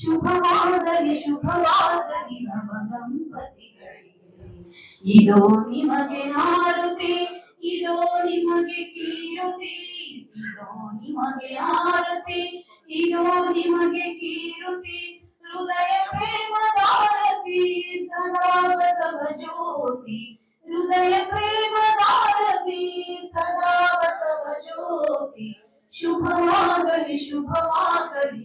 ಶುಭವಾಗಲಿ ಶುಭವಾಗಲಿ ನಮ ದಂಪತಿಗಳಿಗೆ ಇದೋ ನಿಮಗೆ ಆರುತಿ, ಇದೋ ನಿಮಗೆ ಕೀರುತಿ, ಇದೋ ನಿಮಗೆ ಆರತಿ, ಇದೋ ನಿಮಗೆ ಕೀರುತಿ. ಹೃದಯ ಪ್ರೇಮದಾರತಿ ಸದಾ ಬಸವ ಜ್ಯೋತಿ ಹೃದಯ ಪ್ರೇಮದಾರತಿ ಸದಾ ಬಸವ ಜ್ಯೋತಿ ಶುಭವಾಗಲಿ ಶುಭವಾಗಲಿ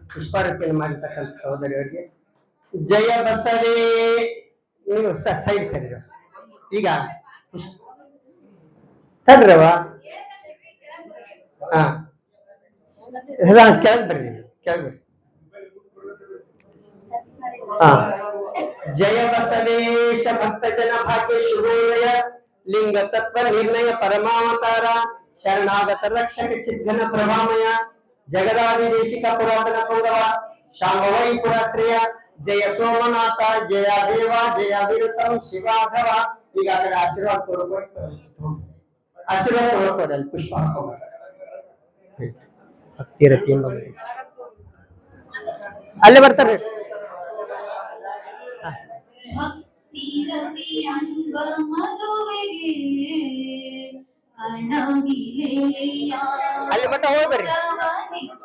ಪುಷ್ಪಾರತಿಯನ್ನು ಮಾಡಿರ್ತಕ್ಕಂಥ ಸಹೋದರಿಯವರಿಗೆ ಜಯ ಬಸವೇ ನೀವು ಸೈಡ್ ಸರಿ ಈಗ ಪುಷ್ಪ ತಡ್ರವ ಹಾ ಕೆಳಗೆ ಬರ್ರಿ ಕೆಳಗೆ ಬರ್ರಿ ಹಾ ಜಯ ಬಸವೇಶ ಭಕ್ತ ಜನ ಭಾಗ್ಯ ಶುಭೋದಯ ಲಿಂಗ ತತ್ವ ನಿರ್ಣಯ ಪರಮಾವತಾರ ಶರಣಾಗತ ರಕ್ಷಕ ಚಿದ್ಘನ ಪ್ರಭಾಮಯ ಜಗದಾದಿ ದೇಶಿಕ ಪುರಾತನ ಪೌರವ ಶಾಂಭವೈ ಪುರಶ್ರೇಯ ಜಯ ಸೋಮನಾಥ ಜಯ ದೇವ ಜಯ ವೀರತಂ ಶಿವಾಧವ ಈಗ ಆ ಕಡೆ ಆಶೀರ್ವಾದ ಕೊಡ್ಬೇಕು ಆಶೀರ್ವಾದ ಕೊಡ್ತಾರೆ ಅಲ್ಲಿ ಪುಷ್ಪ. ಹತ್ತಿರತಿ. ಅಲ್ಲೇ ಬರ್ತಾರೆ ಭಕ್ತಿರತಿ ಅಂಬ ಮದುವೆಗೆ ಅಣಗಿಲೆಯ ಅಲ್ಲಿ ಮಟ್ಟ ಹೋಗ್ಬರ್ರಿ.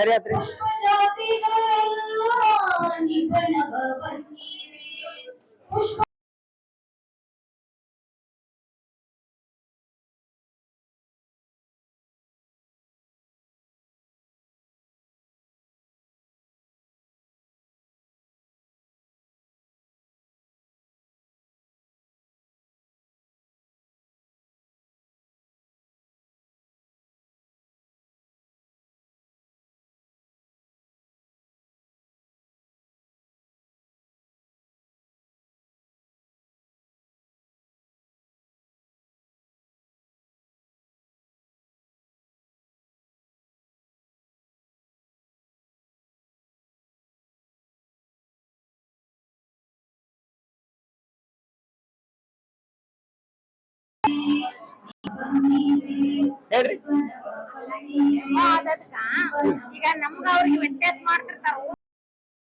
ಸರಿ ಆತ್ರಿ ಹೇಳ್ರಿ. ಈಗ ನಮ್ಗ ಅವ್ರಿಗೆ ವ್ಯತ್ಯಾಸ ಮಾಡ್ತಿರ್ತಾರ.